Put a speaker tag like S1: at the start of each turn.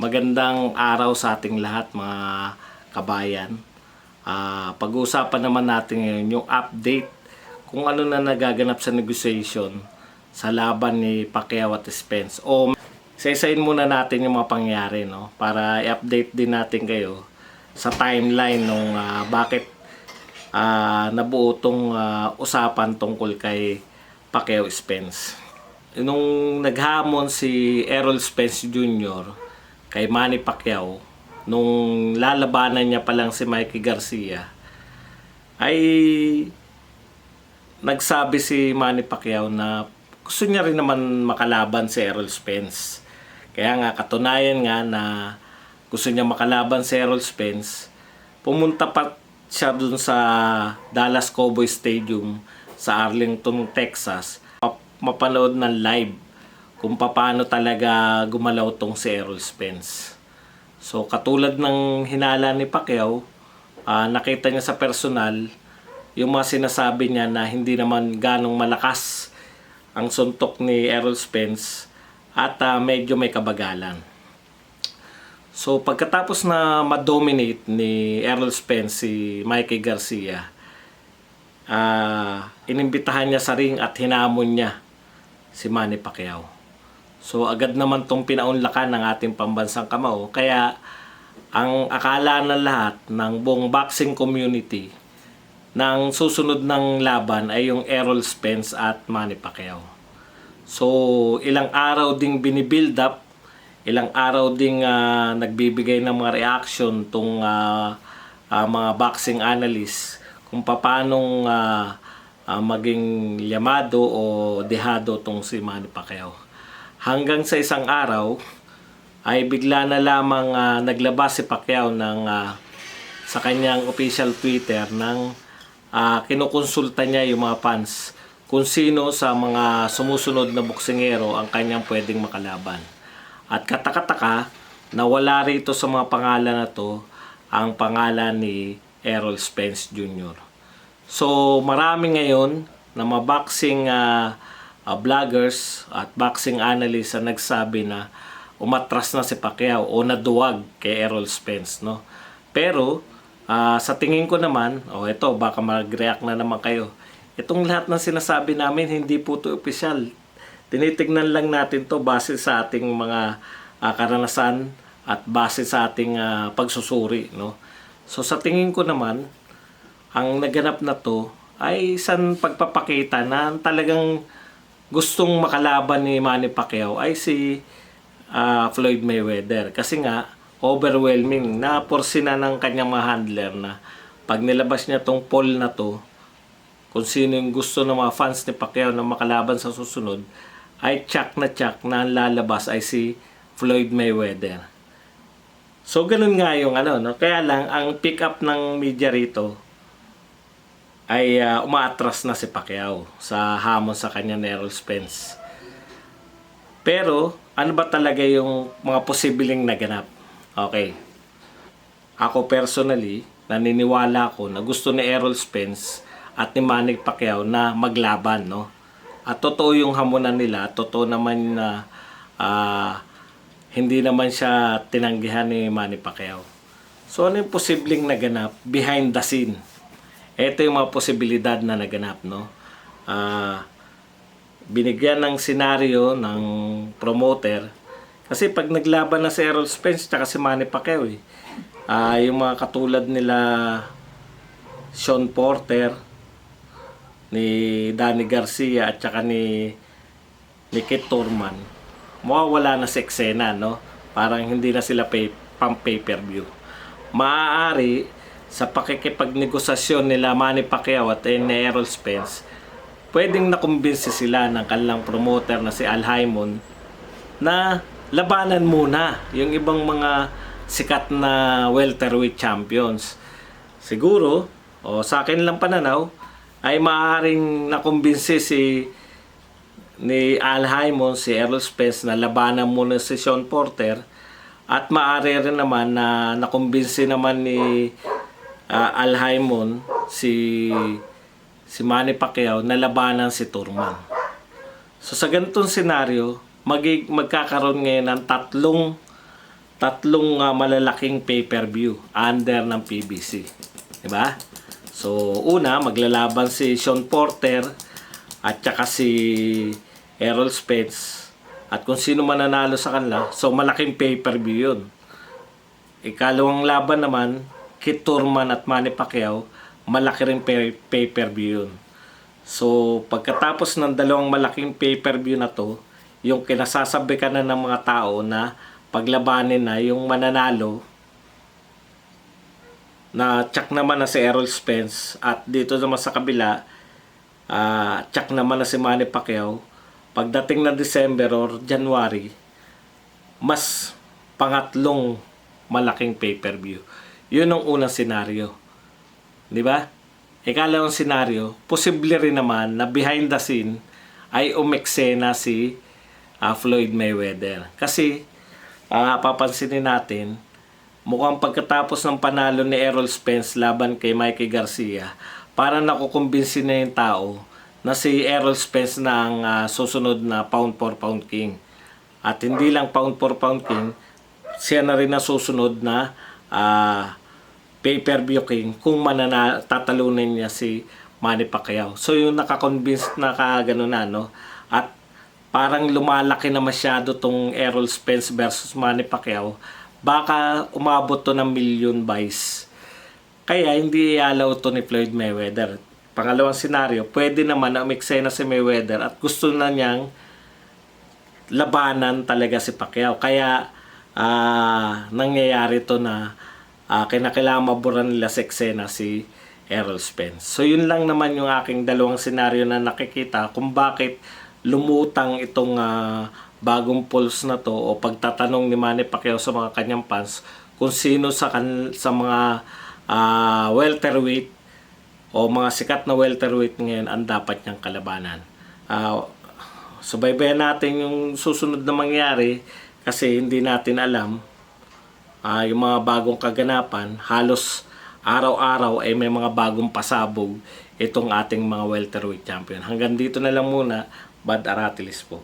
S1: Magandang araw sa ating lahat mga kabayan. Ah, pag-uusapan naman natin ngayon yung update kung ano na nagaganap sa negotiation sa laban ni Pacquiao at Spence. O isa-isahin muna natin yung mga pangyari no para i-update din natin kayo sa timeline nung ah, bakit ah, nabuo tong ah, usapan tungkol kay Pacquiao Spence. Nung naghamon si Errol Spence Jr. kay Manny Pacquiao, nung lalabanan niya pa lang si Mikey Garcia, ay nagsabi si Manny Pacquiao na gusto niya rin naman makalaban si Errol Spence. Kaya nga katunayan nga na gusto niya makalaban si Errol Spence, pumunta pa siya dun sa Dallas Cowboy Stadium sa Arlington, Texas, map- mapanood ng live kung paano talaga gumalaw tong si Errol Spence. So katulad ng hinala ni Pacquiao, ah, nakita niya sa personal yung mga sinasabi niya na hindi naman ganong malakas ang suntok ni Errol Spence at ah, medyo may kabagalan. So pagkatapos na ma-dominate ni Errol Spence si Mikey Garcia, ah inimbitahan niya sa ring at hinamon niya si Manny Pacquiao. So agad naman tong pinaunlakan ng ating pambansang kamao. Kaya ang akala ng lahat ng buong boxing community ng susunod ng laban ay yung Errol Spence at Manny Pacquiao. So ilang araw ding binibuild up, ilang araw ding ah, nagbibigay ng mga reaction tong ah, ah, mga boxing analysts kung paanong ah, ah, maging llamado o dehado tong si Manny Pacquiao. Hanggang sa isang araw ay bigla na lamang ah, naglabas si Pacquiao ng ah, sa kanyang official Twitter ng ah, kinukonsulta niya yung mga fans kung sino sa mga sumusunod na boksingero ang kanyang pwedeng makalaban. At katakataka na wala rito sa mga pangalan na to ang pangalan ni Errol Spence Jr. So marami ngayon na mga boxing ah, vloggers at boxing analysts ang nagsabi na umatras na si Pacquiao o naduwag kay Errol Spence. No? Pero ah, sa tingin ko naman, oh, ito baka mag-react na naman kayo. Itong lahat ng sinasabi namin hindi po ito opisyal. Tinitignan lang natin to base sa ating mga ah, karanasan at base sa ating ah, pagsusuri. No? So sa tingin ko naman, ang naganap na to ay isang pagpapakita na talagang gustong makalaban ni Manny Pacquiao ay si ah, Floyd Mayweather. Kasi nga, overwhelming na porsina ng kanyang mga handler na pag nilabas niya tong poll na to, kung sino yung gusto ng mga fans ni Pacquiao na makalaban sa susunod, ay tsak na tsak na lalabas ay si Floyd Mayweather. So, ganun nga yung ano, no? Kaya lang, ang pick up ng media rito ay ah, umaatras na si Pacquiao sa hamon sa kanya ni Errol Spence. Pero, ano ba talaga yung mga posibleng naganap? Okay. Ako personally, naniniwala ako na gusto ni Errol Spence at ni Manny Pacquiao na maglaban, no? At totoo yung hamunan nila, totoo naman na ah, hindi naman siya tinanggihan ni Manny Pacquiao. So ano yung posibleng naganap behind the scene? Ito yung mga posibilidad na naganap, no? Ah, binigyan ng senaryo ng promoter. Kasi pag naglaban na si Errol Spence tsaka si Manny Pacquiao eh, ah, yung mga katulad nila Sean Porter ni Danny Garcia at saka ni ni Kit Turman mawawala na sa eksena no? Parang hindi na sila pay, pang pay-per-view. Maaari sa pakikipagnegosasyon nila Manny Pacquiao at Errol Spence pwedeng nakumbinsi sila ng kanilang promoter na si Al Haymon na labanan muna yung ibang mga sikat na welterweight champions. Siguro, o sa akin lang pananaw, ay maaaring nakumbinsi si ni Al Haymon, si Errol Spence na labanan muna si Sean Porter at maaari rin naman na nakumbinsi naman ni ah, Al Haymon si si Manny Pacquiao na labanan si Turman. So sa ganitong senaryo, magig magkakaroon ngayon ng tatlong tatlong ah, malalaking pay-per-view under ng PBC. 'Di ba? So, una, maglalaban si Sean Porter at saka si Errol Spence. At kung sino mananalo sa kanila, so malaking pay-per-view yun. Ikalawang laban naman, Kit Turman at Manny Pacquiao, malaki rin pay- pay-per-view yun. So, pagkatapos ng dalawang malaking pay-per-view na to, yung kinasasabi ka na ng mga tao na paglabanin na yung mananalo na check naman na si Errol Spence at dito naman sa kabila ah check naman na si Manny Pacquiao pagdating ng December or January mas pangatlong malaking pay-per-view yun ang unang senaryo. Di ba? Ikalawang senaryo posible rin naman na behind the scene ay umeksena si ah, Floyd Mayweather. Kasi ah papansinin natin mukhang pagkatapos ng panalo ni Errol Spence laban kay Mikey Garcia, parang nakukumbinsi na yung tao na si Errol Spence na ang ah, susunod na pound for pound king. At hindi lang pound for pound king, siya na rin ang susunod na ah, pay-per-view king kung manana niya si Manny Pacquiao. So yung nakakonvince na kagano na no at parang lumalaki na masyado tong Errol Spence versus Manny Pacquiao baka umabot to ng million buys. Kaya hindi ialaw to ni Floyd Mayweather. Pangalawang senaryo, pwede naman na umiksena si Mayweather at gusto na niyang labanan talaga si Pacquiao. Kaya ah, nangyayari to na uh, kinakailangan maburan nila sa eksena si Errol Spence. So yun lang naman yung aking dalawang senaryo na nakikita kung bakit lumutang itong ah, bagong pulse na to o pagtatanong ni Manny Pacquiao sa mga kanyang fans kung sino sa kan sa mga ah, welterweight o mga sikat na welterweight ngayon ang dapat niyang kalabanan. Ah, subaybayan natin yung susunod na mangyari kasi hindi natin alam ah, yung mga bagong kaganapan, halos araw-araw ay may mga bagong pasabog itong ating mga welterweight champion. Hanggang dito na lang muna, Bad Aratilis po.